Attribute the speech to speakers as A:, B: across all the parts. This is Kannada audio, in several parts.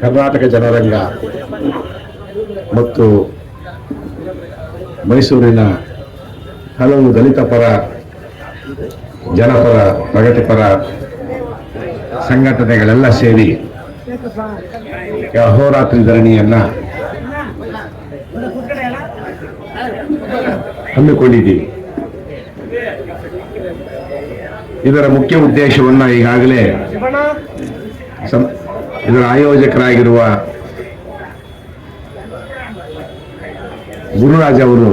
A: ಕರ್ನಾಟಕ ಜನರಂಗ ಮತ್ತು ಮೈಸೂರಿನ ಹಲವು ದಲಿತ ಪರ, ಜನಪರ ಪ್ರಗತಿಪರ ಸಂಘಟನೆಗಳೆಲ್ಲ ಸೇರಿ ಅಹೋರಾತ್ರಿ ಧರಣಿಯನ್ನ ಹಮ್ಮಿಕೊಂಡಿದ್ದೀವಿ. ಇದರ ಮುಖ್ಯ ಉದ್ದೇಶವನ್ನು ಈಗಾಗಲೇ ಇದರ ಆಯೋಜಕರಾಗಿರುವ ಗುರುರಾಜ್ ಅವರು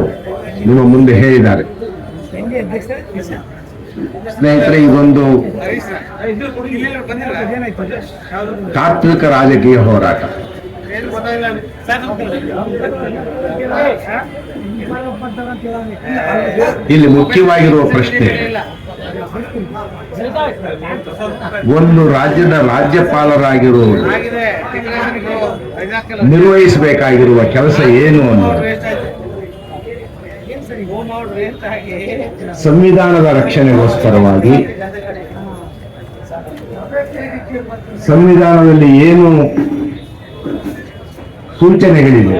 A: ನಿಮ್ಮ ಮುಂದೆ ಹೇಳಿದ್ದಾರೆ. ಸ್ನೇಹಿತರೆ, ಇದೊಂದು ತಾತ್ವಿಕ ರಾಜಕೀಯ ಹೋರಾಟ. ಇಲ್ಲಿ ಮುಖ್ಯವಾಗಿರುವ ಪ್ರಶ್ನೆ ಒಂದು ರಾಜ್ಯದ ರಾಜ್ಯಪಾಲರಾಗಿರುವುದು ನಿರ್ವಹಿಸಬೇಕಾಗಿರುವ ಕೆಲಸ ಏನು ಅನ್ನೋದು ಸಂವಿಧಾನದ ರಕ್ಷಣೆಗೋಸ್ಕರವಾಗಿ ಸಂವಿಧಾನದಲ್ಲಿ ಏನು ಸೂಚನೆಗಳಿವೆ?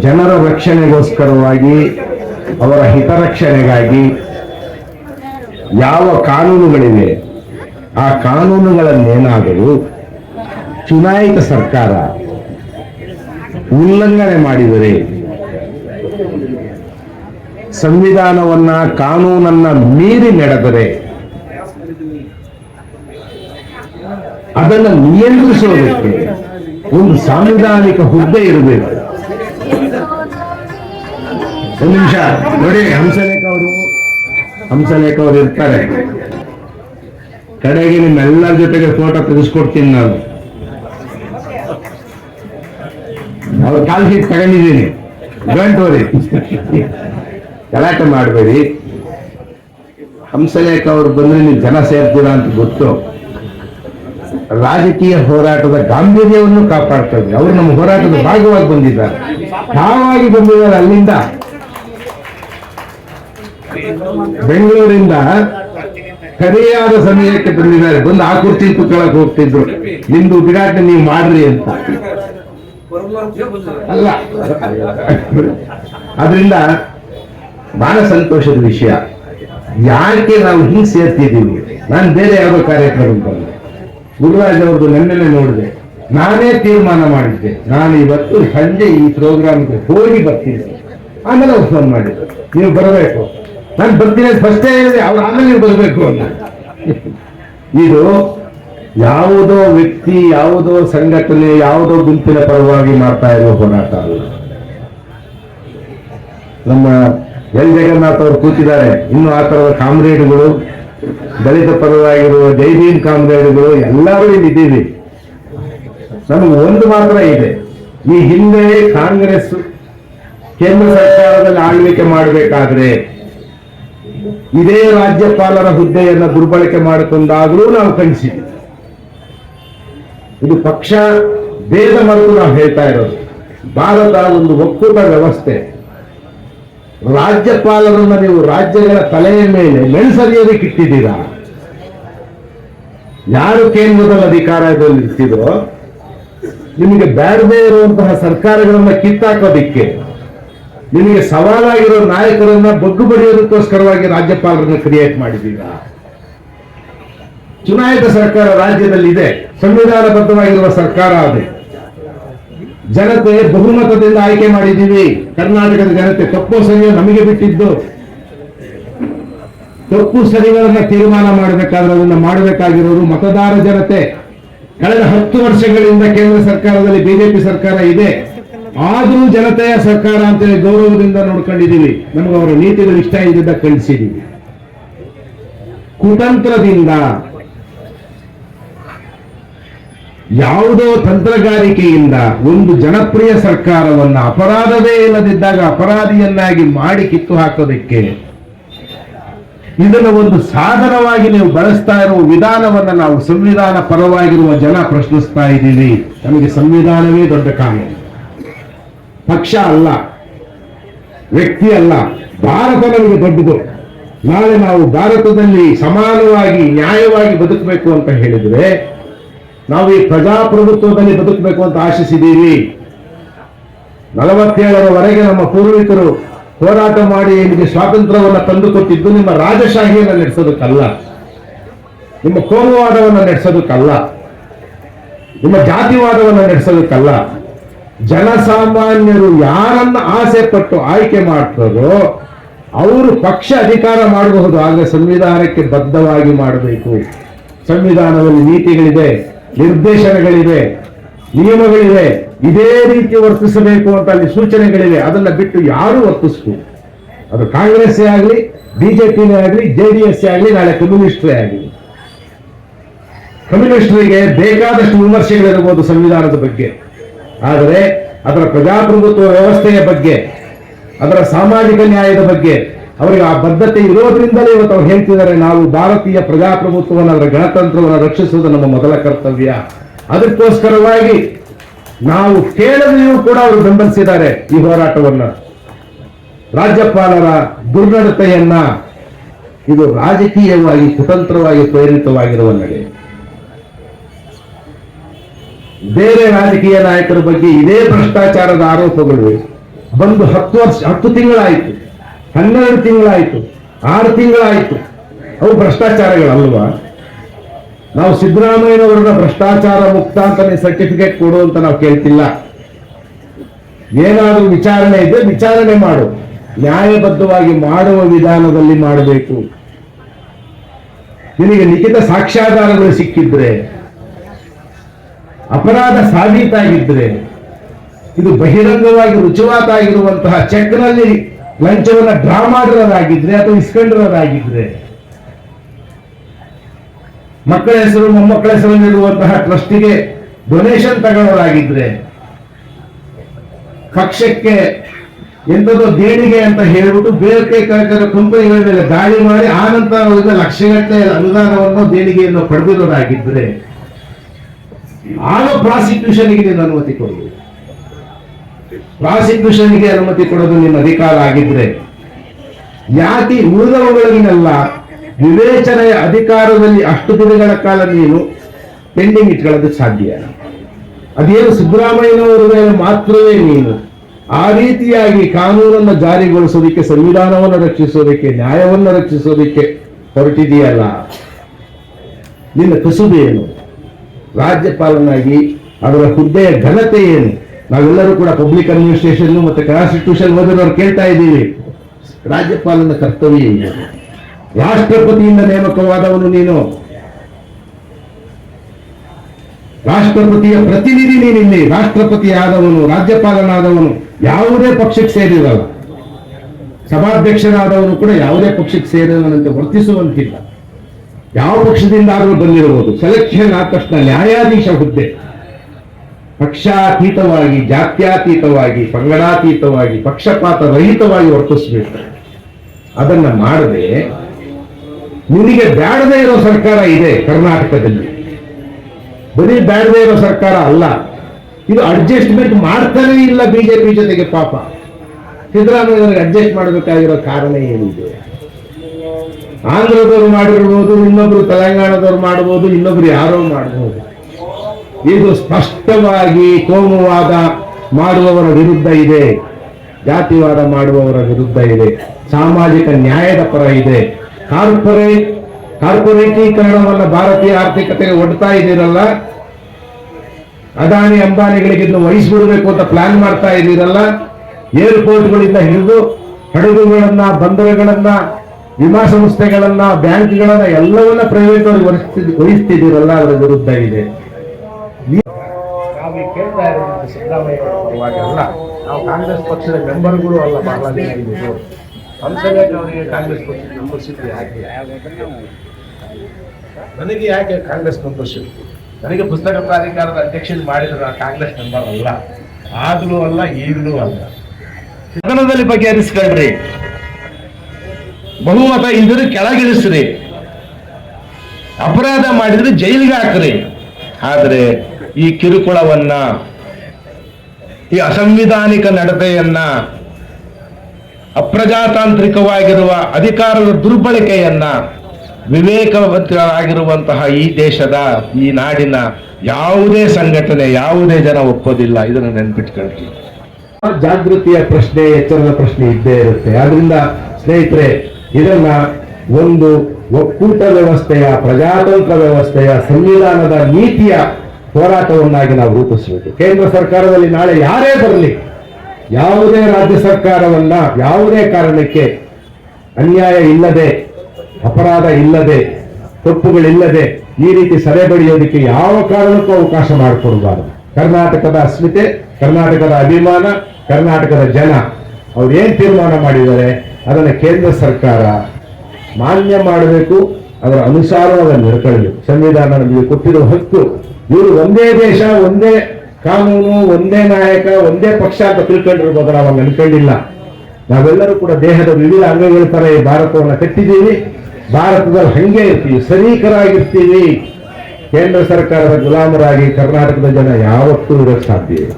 A: ಜನರ ರಕ್ಷಣೆಗೋಸ್ಕರವಾಗಿ ಅವರ ಹಿತರಕ್ಷಣೆಗಾಗಿ ಯಾವ ಕಾನೂನುಗಳಿವೆ? ಆ ಕಾನೂನುಗಳನ್ನೇನಾದರೂ ಚುನಾಯಿತ ಸರ್ಕಾರ ಉಲ್ಲಂಘನೆ ಮಾಡಿದರೆ ಸಂವಿಧಾನವನ್ನ ಕಾನೂನನ್ನ ಮೀರಿ ನಡೆದರೆ ಅದನ್ನು ನಿಯಂತ್ರಿಸೋದಕ್ಕೆ ಒಂದು ಸಾಂವಿಧಾನಿಕ ಹುದ್ದೆ ಇರಬೇಕು. ಒಂದು ನಿಮಿಷ, ನೋಡಿ ಅವರು ಹಂಸಲೇಖ ಅವರು ಇರ್ತಾರೆ ಕಡೆಗೆ ನಿಮ್ಮೆಲ್ಲರ ಜೊತೆಗೆ ಫೋಟೋ ತೆಗೆಸ್ಕೊಡ್ತೀನಿ ನಾನು. ಅವ್ರ ಕಾಲ್ ಶೀಟ್ ತಗೊಂಡಿದ್ದೀನಿ. ಡೋಂಟ್ ವರಿ ಗಲಾಟೆ ಮಾಡಬೇಡಿ. ಹಂಸಲೇಖ ಅವರು ಬಂದ್ರೆ ನೀವು ಜನ ಸೇರ್ತೀರಾ ಅಂತ ಗೊತ್ತು. ರಾಜಕೀಯ ಹೋರಾಟದ ಗಾಂಭೀರ್ಯವನ್ನು ಕಾಪಾಡ್ತಾ ಇದ್ದಾರೆ. ಅವರು ನಮ್ಮ ಹೋರಾಟದ ಭಾಗವಾಗಿ ಬಂದಿದ್ದಾರೆ. ತಾವಾಗಿ ಬಂದಿದ್ದಾರೆ ಅಲ್ಲಿಂದ. ಬೆಂಗಳೂರಿಂದ ಸರಿಯಾದ ಸಮಯಕ್ಕೆ ಬಂದಿದ್ದಾರೆ. ಬಂದು ಆ ಕುರ್ಚಿ ಹೋಗ್ತಿದ್ರು. ನಿಮ್ದು ಉದ್ಘಾಟನೆ ನೀವು ಮಾಡ್ರಿ ಅಂತ. ಅಲ್ಲ. ಅದರಿಂದ ಬಹಳ ಸಂತೋಷದ ವಿಷಯ. ಯಾಕೆ ನಾವು ಹಿಂಗೆ ಸೇರ್ತಿದ್ದೀವಿ? ನಾನು ಬೇರೆ ಯಾವುದೋ ಕಾರ್ಯಕ್ರಮ ಬಂದೆ. ಗುರುರಾಜ್ ಅವ್ರದ್ದು ನೆನ್ನೆನೆ ನೋಡಿದೆ. ನಾನೇ ತೀರ್ಮಾನ ಮಾಡಿದ್ದೆ. ನಾನು ಇವತ್ತು ಸಂಜೆ ಈ ಪ್ರೋಗ್ರಾಮ್ಗೆ ಹೋಗಿ ಬರ್ತೀನಿ. ಆಮೇಲೆ ಅವ್ರು ಫೋನ್ ಮಾಡಿದ್ರು. ನೀವು ಬರಬೇಕು. ನಾನು ಬರ್ತೀನಿ ಸ್ಪಷ್ಟ ಹೇಳಿದೆ ಅವ್ರು ಆಮೇಲೆ ಬರಬೇಕು ಅಂತ. ಇದು ಯಾವುದೋ ವ್ಯಕ್ತಿ, ಯಾವುದೋ ಸಂಘಟನೆ, ಯಾವುದೋ ಗುಂಪಿನ ಪರವಾಗಿ ಮಾಡ್ತಾ ಇರೋ ಹೋರಾಟ ಅಲ್ಲ. ನಮ್ಮ ಎಲ್. ಜಗನ್ನಾಥ್ ಅವರು ಕೂತಿದ್ದಾರೆ. ಇನ್ನು ಆ ತರದ ಕಾಮ್ರೇಡ್ಗಳು, ದಲಿತ ಪರವಾಗಿರುವ ಜೈದೀನ್ ಕಾಮ್ರೇಡ್ಗಳು ಎಲ್ಲರೂ ಇಲ್ಲಿ ಇದ್ದೀವಿ. ನಮಗೆ ಒಂದು ಮಾತ್ರ ಇದೆ. ಈ ಹಿಂದೆ ಕಾಂಗ್ರೆಸ್ ಕೇಂದ್ರ ಸರ್ಕಾರದಲ್ಲಿ ಆಳ್ವಿಕೆ ಮಾಡಬೇಕಾದ್ರೆ ಇದೇ ರಾಜ್ಯಪಾಲರ ಹುದ್ದೆಯನ್ನು ದುರ್ಬಳಕೆ ಮಾಡಿಕೊಂಡಾಗಲೂ ನಾವು ಕಳಿಸಿದ್ವಿ ಇದು ಪಕ್ಷ ಭೇದ ಮರೆತು ನಾವು ಹೇಳ್ತಾ ಇರೋದು. ಭಾರತ ಒಂದು ಒಕ್ಕೂಟ ವ್ಯವಸ್ಥೆ. ರಾಜ್ಯಪಾಲರನ್ನ ನೀವು ರಾಜ್ಯಗಳ ತಲೆಯ ಮೇಲೆ ಮೆಣಸರಿಯೋದಕ್ಕೆ ಇಟ್ಟಿದ್ದೀರಾ? ಯಾರು ಕೇಂದ್ರದಲ್ಲಿ ಅಧಿಕಾರದಲ್ಲಿ ಇರ್ತಿದ್ರೋ ನಿಮಗೆ ಬೇಡದೇ ಇರುವಂತಹ ಸರ್ಕಾರಗಳನ್ನ ಕಿತ್ತಾಕೋದಿಕ್ಕೆ. ನಿಮಗೆ ಸವಾಲಾಗಿರೋ ನಾಯಕರನ್ನ ಬಗ್ಗು ಬಡಿಯೋದಕ್ಕೋಸ್ಕರವಾಗಿ ರಾಜ್ಯಪಾಲರನ್ನ ಕ್ರಿಯೇಟ್ ಮಾಡಿದ್ದೀರಾ? ಚುನಾಯಿತ ಸರ್ಕಾರ ರಾಜ್ಯದಲ್ಲಿ ಇದೆ ಸಂವಿಧಾನಬದ್ಧವಾಗಿರುವ ಸರ್ಕಾರ ಅದು. ಜನತೆ ಬಹುಮತದಿಂದ ಆಯ್ಕೆ ಮಾಡಿದ್ದೀವಿ. ಕರ್ನಾಟಕದ ಜನತೆ ತಪ್ಪು ಸರಿಯೋ ನಮಗೆ ಬಿಟ್ಟಿದ್ದು. ತಪ್ಪು ಸರಿಗಳನ್ನ ತೀರ್ಮಾನ ಮಾಡಬೇಕಾದ್ರೆ ಅದನ್ನ ಮಾಡಬೇಕಾಗಿರೋದು ಮತದಾರ ಜನತೆ. ಕಳೆದ ಹತ್ತು ವರ್ಷಗಳಿಂದ ಕೇಂದ್ರ ಸರ್ಕಾರದಲ್ಲಿ ಬಿಜೆಪಿ ಸರ್ಕಾರ ಇದೆ. ಆದರೂ ಜನತೆಯ ಸರ್ಕಾರ ಅಂತೇಳಿ ಗೌರವದಿಂದ ನೋಡ್ಕೊಂಡಿದ್ದೀವಿ. ನಮಗೆ ಅವರ ನೀತಿಗಳು ಇಷ್ಟ ಇದ್ದಿದ್ದ ಕಳಿಸಿದ್ದೀವಿ. ಕುತಂತ್ರದಿಂದ ಯಾವುದೋ ತಂತ್ರಗಾರಿಕೆಯಿಂದ ಒಂದು ಜನಪ್ರಿಯ ಸರ್ಕಾರವನ್ನ ಅಪರಾಧವೇ ಇಲ್ಲದಿದ್ದಾಗ ಅಪರಾಧಿಯನ್ನಾಗಿ ಮಾಡಿ ಕಿತ್ತು ಹಾಕೋದಕ್ಕೆ ಇದನ್ನು ಒಂದು ಸಾಧನವಾಗಿ ನೀವು ಬಳಸ್ತಾ ಇರುವ ವಿಧಾನವನ್ನ ನಾವು ಸಂವಿಧಾನ ಪರವಾಗಿರುವ ಜನ ಪ್ರಶ್ನಿಸ್ತಾ ಇದ್ದೀವಿ. ನಮಗೆ ಸಂವಿಧಾನವೇ ದೊಡ್ಡ ಕಾನೂನು. ಪಕ್ಷ ಅಲ್ಲ, ವ್ಯಕ್ತಿ ಅಲ್ಲ ಭಾರತ ನಮಗೆ ದೊಡ್ಡದು. ನಾಳೆ ನಾವು ಭಾರತದಲ್ಲಿ ಸಮಾನವಾಗಿ, ನ್ಯಾಯವಾಗಿ ಬದುಕಬೇಕು ಅಂತ ಹೇಳಿದ್ರೆ, ನಾವು ಈ ಪ್ರಜಾಪ್ರಭುತ್ವದಲ್ಲಿ ಬದುಕಬೇಕು ಅಂತ ಆಶಿಸಿದ್ದೀವಿ ನಲವತ್ತೇಳರವರೆಗೆ ನಮ್ಮ ಪೂರ್ವಿಕರು ಹೋರಾಟ ಮಾಡಿ ನಿಮಗೆ ಸ್ವಾತಂತ್ರ್ಯವನ್ನು ತಂದುಕೊಟ್ಟಿದ್ದು ನಿಮ್ಮ ರಾಜಶಾಹಿಯನ್ನು ನಡೆಸೋದಕ್ಕಲ್ಲ. ನಿಮ್ಮ ಕೋಮುವಾದವನ್ನು ನಡೆಸೋದಕ್ಕಲ್ಲ. ನಿಮ್ಮ ಜಾತಿವಾದವನ್ನು ನಡೆಸೋದಕ್ಕಲ್ಲ. ಜನಸಾಮಾನ್ಯರು ಯಾರನ್ನ ಆಸೆ ಪಟ್ಟು ಆಯ್ಕೆ ಮಾಡ್ತಾರೋ ಅವರು ಪಕ್ಷ ಅಧಿಕಾರ ಮಾಡಬಹುದು, ಆಗ ಸಂವಿಧಾನಕ್ಕೆ ಬದ್ಧವಾಗಿ ಮಾಡಬೇಕು. ಸಂವಿಧಾನದಲ್ಲಿ ನೀತಿಗಳಿದೆ, ನಿರ್ದೇಶನಗಳಿವೆ, ನಿಯಮಗಳಿವೆ, ಇದೇ ರೀತಿ ವರ್ತಿಸಬೇಕು ಅಂತ ಅಲ್ಲಿ ಸೂಚನೆಗಳಿವೆ, ಅದನ್ನ ಬಿಟ್ಟು ಯಾರು ವರ್ತಿಸ್ಬೋದು ಅದು ಕಾಂಗ್ರೆಸ್ ಆಗಲಿ, ಬಿಜೆಪಿನೇ ಆಗಲಿ, ಜೆ ಡಿ ಎಸ್ ಆಗಲಿ, ನಾಳೆ ಕಮ್ಯುನಿಸ್ಟರೇ ಆಗಲಿ. ಕಮ್ಯುನಿಸ್ಟ್ರಿಗೆ ಬೇಕಾದಷ್ಟು ವಿಮರ್ಶೆಗಳಿರ್ಬೋದು ಸಂವಿಧಾನದ ಬಗ್ಗೆ. ಆದರೆ ಅದರ ಪ್ರಜಾಪ್ರಭುತ್ವ ವ್ಯವಸ್ಥೆಯ ಬಗ್ಗೆ, ಅದರ ಸಾಮಾಜಿಕ ನ್ಯಾಯದ ಬಗ್ಗೆ ಅವರಿಗೆ ಆ ಬದ್ಧತೆ ಇರೋದ್ರಿಂದಲೇ ಇವತ್ತು ಅವ್ರು ಹೇಳ್ತಿದ್ದಾರೆ, ನಾವು ಭಾರತೀಯ ಪ್ರಜಾಪ್ರಭುತ್ವವನ್ನು ಅದರ ಗಣತಂತ್ರವನ್ನು ರಕ್ಷಿಸುವುದು ನಮ್ಮ ಮೊದಲ ಕರ್ತವ್ಯ. ಅದಕ್ಕೋಸ್ಕರವಾಗಿ ನಾವು ಕೇಳದೆಯೂ ಕೂಡ ಅವರು ಬೆಂಬಲಿಸಿದ್ದಾರೆ ಈ ಹೋರಾಟವನ್ನ. ರಾಜ್ಯಪಾಲರ ದುರ್ನಡತೆಯನ್ನ ಇದು ರಾಜಕೀಯವಾಗಿ, ಕುತಂತ್ರವಾಗಿ ಪ್ರೇರಿತವಾಗಿರುವ ನಡೆ. ಬೇರೆ ರಾಜಕೀಯ ನಾಯಕರ ಬಗ್ಗೆ ಇದೇ ಭ್ರಷ್ಟಾಚಾರದ ಆರೋಪಗಳು ಬಂದು ಹತ್ತು ವರ್ಷ, ಹತ್ತು ತಿಂಗಳಾಯಿತು. ಹನ್ನೆರಡು ತಿಂಗಳಾಯಿತು. ಆರು ತಿಂಗಳಾಯಿತು. ಅವು ಭ್ರಷ್ಟಾಚಾರಗಳಲ್ವಾ? ನಾವು ಸಿದ್ದರಾಮಯ್ಯನವರನ್ನ ಭ್ರಷ್ಟಾಚಾರ ಮುಕ್ತ ಅಂತ ಸರ್ಟಿಫಿಕೇಟ್ ಕೊಡು ಅಂತ ನಾವು ಕೇಳ್ತಿಲ್ಲ. ಏನಾದರೂ ವಿಚಾರಣೆ ಇದೆ, ವಿಚಾರಣೆ ಮಾಡು. ನ್ಯಾಯಬದ್ಧವಾಗಿ ಮಾಡುವ ವಿಧಾನದಲ್ಲಿ ಮಾಡಬೇಕು. ನಿನಗೆ ಲಿಖಿತ ಸಾಕ್ಷ್ಯಾಧಾರಗಳು ಸಿಕ್ಕಿದ್ರೆ ಅಪರಾಧ ಸಾಬೀತಾಗಿದ್ದರೆ ಇದು ಬಹಿರಂಗವಾಗಿ ರುಜುವಾತಾಗಿರುವಂತಹ ಚೆಕ್ನಲ್ಲಿ ಲಂಚವನ್ನು ಡ್ರಾ ಮಾಡಿರೋದಾಗಿದ್ರೆ ಅಥವಾ ಇಸ್ಕೊಂಡಿರೋದಾಗಿದ್ರೆ ಮಕ್ಕಳ ಹೆಸರು, ಮೊಮ್ಮಕ್ಕಳ ಹೆಸರಲ್ಲಿರುವಂತಹ ಟ್ರಸ್ಟಿಗೆ ಡೊನೇಷನ್ ತಗೊಳ್ಳೋದಾಗಿದ್ರೆ ಪಕ್ಷಕ್ಕೆ ಎಂಥದೋ ದೇಣಿಗೆ ಅಂತ ಹೇಳ್ಬಿಟ್ಟು ಬೇರೆ ಕಂಪನಿಗಳ ಮೇಲೆ ದಾಳಿ ಮಾಡಿ ಆ ನಂತರ ಲಕ್ಷಗಟ್ಟಲೆ ಅನುದಾನವನ್ನು ದೇಣಿಗೆಯನ್ನು ಪಡೆದಿರೋದಾಗಿದ್ರೆ ಆಗ ಪ್ರಾಸಿಕ್ಯೂಷನ್ಗೆ ನೀನು ಅನುಮತಿ ಕೊಡಬೇಕು ಪ್ರಾಸಿಕ್ಯೂಷನ್ಗೆ ಅನುಮತಿ ಕೊಡೋದು ನಿನ್ನ ಅಧಿಕಾರ ಆಗಿದ್ರೆ ಯಾತಿ ಉಳಿದವುಗಳಿಗೆಲ್ಲ ವಿವೇಚನೆಯ ಅಧಿಕಾರದಲ್ಲಿ ಅಷ್ಟು ದಿನಗಳ ಕಾಲ ನೀನು ಪೆಂಡಿಂಗ್ ಇಟ್ಕೊಳ್ಳೋದು ಸಾಧ್ಯ. ಅದೇನು ಸಿದ್ದರಾಮಯ್ಯನವರ ಮಾತ್ರವೇ ನೀನು. ಆ ರೀತಿಯಾಗಿ ಕಾನೂನನ್ನು ಜಾರಿಗೊಳಿಸೋದಕ್ಕೆ, ಸಂವಿಧಾನವನ್ನು ರಕ್ಷಿಸೋದಕ್ಕೆ, ನ್ಯಾಯವನ್ನು ರಕ್ಷಿಸೋದಕ್ಕೆ ಹೊರಟಿದೆಯಲ್ಲ ನಿನ್ನ ಕಸುಬೇನು ರಾಜ್ಯಪಾಲನಾಗಿ ಅವರ ಹುದ್ದೆಯ ಘನತೆ ಏನು? ನಾವೆಲ್ಲರೂ ಕೂಡ ಪಬ್ಲಿಕ್ ಅಡ್ಮಿನಿಸ್ಟ್ರೇಷನ್ ಮತ್ತೆ ಕಾನ್ಸ್ಟಿಟ್ಯೂಷನ್ ಓದಿರೋರು ಕೇಳ್ತಾ ಇದ್ದೀವಿ. ರಾಜ್ಯಪಾಲನ ಕರ್ತವ್ಯ ಏನು? ರಾಷ್ಟ್ರಪತಿಯಿಂದ ನೇಮಕವಾದವನು ನೀನು. ರಾಷ್ಟ್ರಪತಿಯ ಪ್ರತಿನಿಧಿ ನೀನಿಲ್ಲಿ. ರಾಷ್ಟ್ರಪತಿ ಆದವನು, ರಾಜ್ಯಪಾಲನಾದವನು ಯಾವುದೇ ಪಕ್ಷಕ್ಕೆ ಸೇರಿರಲ್ಲ. ಸಭಾಧ್ಯಕ್ಷನಾದವನು ಕೂಡ ಯಾವುದೇ ಪಕ್ಷಕ್ಕೆ ಸೇರಿದವನಂತೆ ವರ್ತಿಸುವಂತಿಲ್ಲ. ಯಾವ ಪಕ್ಷದಿಂದಾದರೂ ಬಂದಿರಬಹುದು. ಸೆಲೆಕ್ಷನ್ ಆದ ತಕ್ಷಣ ನ್ಯಾಯಾಧೀಶ ಹುದ್ದೆ. ಪಕ್ಷಾತೀತವಾಗಿ, ಜಾತ್ಯಾತೀತವಾಗಿ, ಪಂಗಡಾತೀತವಾಗಿ ಪಕ್ಷಪಾತ ರಹಿತವಾಗಿ ವರ್ತಿಸಬೇಕು. ಅದನ್ನ ಮಾಡದೆ ನಿನಗೆ ಬ್ಯಾಡದೇ ಇರೋ ಸರ್ಕಾರ ಇದೆ ಕರ್ನಾಟಕದಲ್ಲಿ. ಬರೀ ಬ್ಯಾಡದೇ ಇರೋ ಸರ್ಕಾರ ಅಲ್ಲ. ಇದು ಅಡ್ಜಸ್ಟ್ಮೆಂಟ್ ಮಾಡ್ತಾನೇ ಇಲ್ಲ ಬಿಜೆಪಿ ಜೊತೆಗೆ ಪಾಪ. ಸಿದ್ದರಾಮಯ್ಯ ಅಡ್ಜಸ್ಟ್ ಮಾಡಬೇಕಾಗಿರೋ ಕಾರಣ ಏನಿದೆ? ಆಂಧ್ರದವ್ರು ಮಾಡಿರ್ಬೋದು, ಇನ್ನೊಬ್ರು ತೆಲಂಗಾಣದವ್ರು ಮಾಡ್ಬೋದು, ಇನ್ನೊಬ್ರು ಯಾರೋ ಮಾಡಬಹುದು ಇದು ಸ್ಪಷ್ಟವಾಗಿ ಕೋಮುವಾದ ಮಾಡುವವರ ವಿರುದ್ಧ ಇದೆ. ಜಾತಿವಾದ ಮಾಡುವವರ ವಿರುದ್ಧ ಇದೆ. ಸಾಮಾಜಿಕ ನ್ಯಾಯದ ಪರ ಇದೆ. ಕಾರ್ಪೊರೇಟ್ ಕಾರ್ಪೊರೇಟೀಕರಣವನ್ನ ಭಾರತೀಯ ಆರ್ಥಿಕತೆಗೆ ಒಡ್ತಾ ಇದ್ದೀರಲ್ಲ? ಅದಾನಿ ಅಂಬಾನಿಗಳಿಗೆ ಇದನ್ನು ವಹಿಸ್ಬಿಡ್ಬೇಕು ಅಂತ ಪ್ಲಾನ್ ಮಾಡ್ತಾ ಇದ್ದೀರಲ್ಲ? ಏರ್ಪೋರ್ಟ್ಗಳಿಂದ ಹಿಡಿದು ಹಡಗುಗಳನ್ನ, ಬಂದರುಗಳನ್ನ ವಿಮಾ ಸಂಸ್ಥೆಗಳನ್ನ ಬ್ಯಾಂಕ್ಗಳನ್ನ ಎಲ್ಲವನ್ನ ಪ್ರೈವೇಟ್ ಅವ್ರಿಗೆ ವಹಿಸ್ತಿದ್ ವಹಿಸ್ತಿದ್ದೀರಲ್ಲ ಅದರ ವಿರುದ್ಧ ಇದೆ.
B: ನಾವು ಕೇಳ್ತಾ ಇರೋದು ಸಿದ್ದರಾಮಯ್ಯ ಅವರ ಪರವಾಗಿ ಅಲ್ಲ. ನಾವು ಕಾಂಗ್ರೆಸ್ ಪಕ್ಷದ ಮೆಂಬರ್ಗಳು ಅಲ್ಲ ಬಹಳ ಜನ ಇದ್ದು ಅವರಿಗೆ ಕಾಂಗ್ರೆಸ್ ಪಕ್ಷದ ಮೆಂಬರ್ಶಿಪ್ ಯಾಕೆ? ನನಗೆ ಯಾಕೆ ಕಾಂಗ್ರೆಸ್ ಮೆಂಬರ್ಶಿಪ್? ನನಗೆ ಪುಸ್ತಕ ಪ್ರಾಧಿಕಾರದ ಅಧ್ಯಕ್ಷತೆ ಮಾಡಿದ್ರೆ ನಾನು ಕಾಂಗ್ರೆಸ್ ಮೆಂಬರ್ ಅಲ್ಲ. ಆದ್ರೂ ಅಲ್ಲ ಈಗಲೂ ಅಲ್ಲ. ಸದನದಲ್ಲಿ ಬಗೆಹರಿಸ್ಕೊಳ್ರಿ. ಬಹುಮತ ಇದ್ರೆ ಕೆಳಗಿಳಿಸ್ರಿ. ಅಪರಾಧ ಮಾಡಿದ್ರೆ ಜೈಲಿಗೆ ಹಾಕ್ರಿ. ಆದ್ರೆ ಈ ಕಿರುಕುಳವನ್ನ, ಈ ಅಸಂವಿಧಾನಿಕ ನಡತೆಯನ್ನ, ಅಪ್ರಜಾತಾಂತ್ರಿಕವಾಗಿರುವ ಅಧಿಕಾರದ ದುರ್ಬಳಕೆಯನ್ನ, ವಿವೇಕವಂತರಾಗಿರುವಂತಹ ಈ ದೇಶದ, ಈ ನಾಡಿನ ಯಾವುದೇ ಸಂಘಟನೆ, ಯಾವುದೇ ಜನ ಒಪ್ಪೋದಿಲ್ಲ. ಇದನ್ನು ನೆನ್ಪಿಟ್ಕೊಳ್ತೀವಿ
A: ಜಾಗೃತಿಯ ಪ್ರಶ್ನೆ, ಎಚ್ಚರದ ಪ್ರಶ್ನೆ ಇದ್ದೇ ಇರುತ್ತೆ. ಆದ್ರಿಂದ ಸ್ನೇಹಿತರೆ ಇದನ್ನ ಒಂದು ಒಕ್ಕೂಟ ವ್ಯವಸ್ಥೆಯ, ಪ್ರಜಾತಂತ್ರ ವ್ಯವಸ್ಥೆಯ, ಸಂವಿಧಾನದ ನೀತಿಯ ಹೋರಾಟವನ್ನಾಗಿ ನಾವು ರೂಪಿಸಬೇಕು. ಕೇಂದ್ರ ಸರ್ಕಾರದಲ್ಲಿ ನಾಳೆ ಯಾರೇ ಬರಲಿ, ಯಾವುದೇ ರಾಜ್ಯ ಸರ್ಕಾರವನ್ನ ಯಾವುದೇ ಕಾರಣಕ್ಕೆ ಅನ್ಯಾಯ ಇಲ್ಲದೆ, ಅಪರಾಧ ಇಲ್ಲದೆ, ತಪ್ಪುಗಳಿಲ್ಲದೆ ಈ ರೀತಿ ಸದೆ ಬಡಿಯೋದಕ್ಕೆ ಯಾವ ಕಾರಣಕ್ಕೂ ಅವಕಾಶ ಮಾಡಿಕೊಡಬಾರದು. ಕರ್ನಾಟಕದ ಅಸ್ಮಿತೆ, ಕರ್ನಾಟಕದ ಅಭಿಮಾನ, ಕರ್ನಾಟಕದ ಜನ ಅವ್ರು ಏನ್ ತೀರ್ಮಾನ ಮಾಡಿದ್ದಾರೆ? ಅದನ್ನ ಕೇಂದ್ರ ಸರ್ಕಾರ ಮಾನ್ಯ ಮಾಡಬೇಕು, ಅದರ ಅನುಸಾರ ಅದನ್ನು ನಡ್ಕೊಳ್ಬೇಕು. ಸಂವಿಧಾನ ನಮಗೆ ಕೊಟ್ಟಿರುವ ಹಕ್ಕು, ಇವರು ಒಂದೇ ದೇಶ, ಒಂದೇ ಕಾನೂನು, ಒಂದೇ ನಾಯಕ, ಒಂದೇ ಪಕ್ಷ ಅಂತ ತಿಳ್ಕೊಂಡಿರ್ಬೋದು ನಾವು ಅವಾಗ ಅನ್ಕೊಂಡಿಲ್ಲ. ನಾವೆಲ್ಲರೂ ಕೂಡ ದೇಹದ ವಿವಿಧ ಅಂಗಗಳ ಥರ ಈ ಭಾರತವನ್ನು ಕಟ್ಟಿದ್ದೀವಿ. ಭಾರತದಲ್ಲಿ ಹಂಗೆ ಇರ್ತೀವಿ, ಸರೀಕರಾಗಿರ್ತೀವಿ. ಕೇಂದ್ರ ಸರ್ಕಾರದ ಗುಲಾಮರಾಗಿ ಕರ್ನಾಟಕದ ಜನ ಯಾವತ್ತೂ ಇರೋಕ್ಕೆ ಸಾಧ್ಯ ಇಲ್ಲ.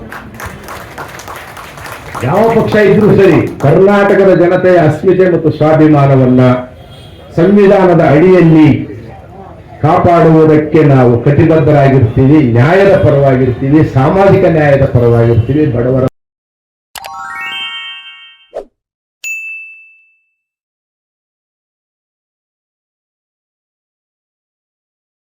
A: ಯಾವ ಪಕ್ಷ ಇದ್ರೂ ಸರಿ ಕರ್ನಾಟಕದ ಜನತೆಯ ಅಸ್ಮಿತೆ ಮತ್ತು ಸ್ವಾಭಿಮಾನವನ್ನ ಸಂವಿಧಾನದ ಅಡಿಯಲ್ಲಿ ಕಾಪಾಡುವುದಕ್ಕೆ ನಾವು ಕಟಿಬದ್ಧರಾಗಿರ್ತೀವಿ, ನ್ಯಾಯದ ಪರವಾಗಿರ್ತೀವಿ, ಸಾಮಾಜಿಕ ನ್ಯಾಯದ ಪರವಾಗಿರ್ತೀವಿ, ಬಡವರ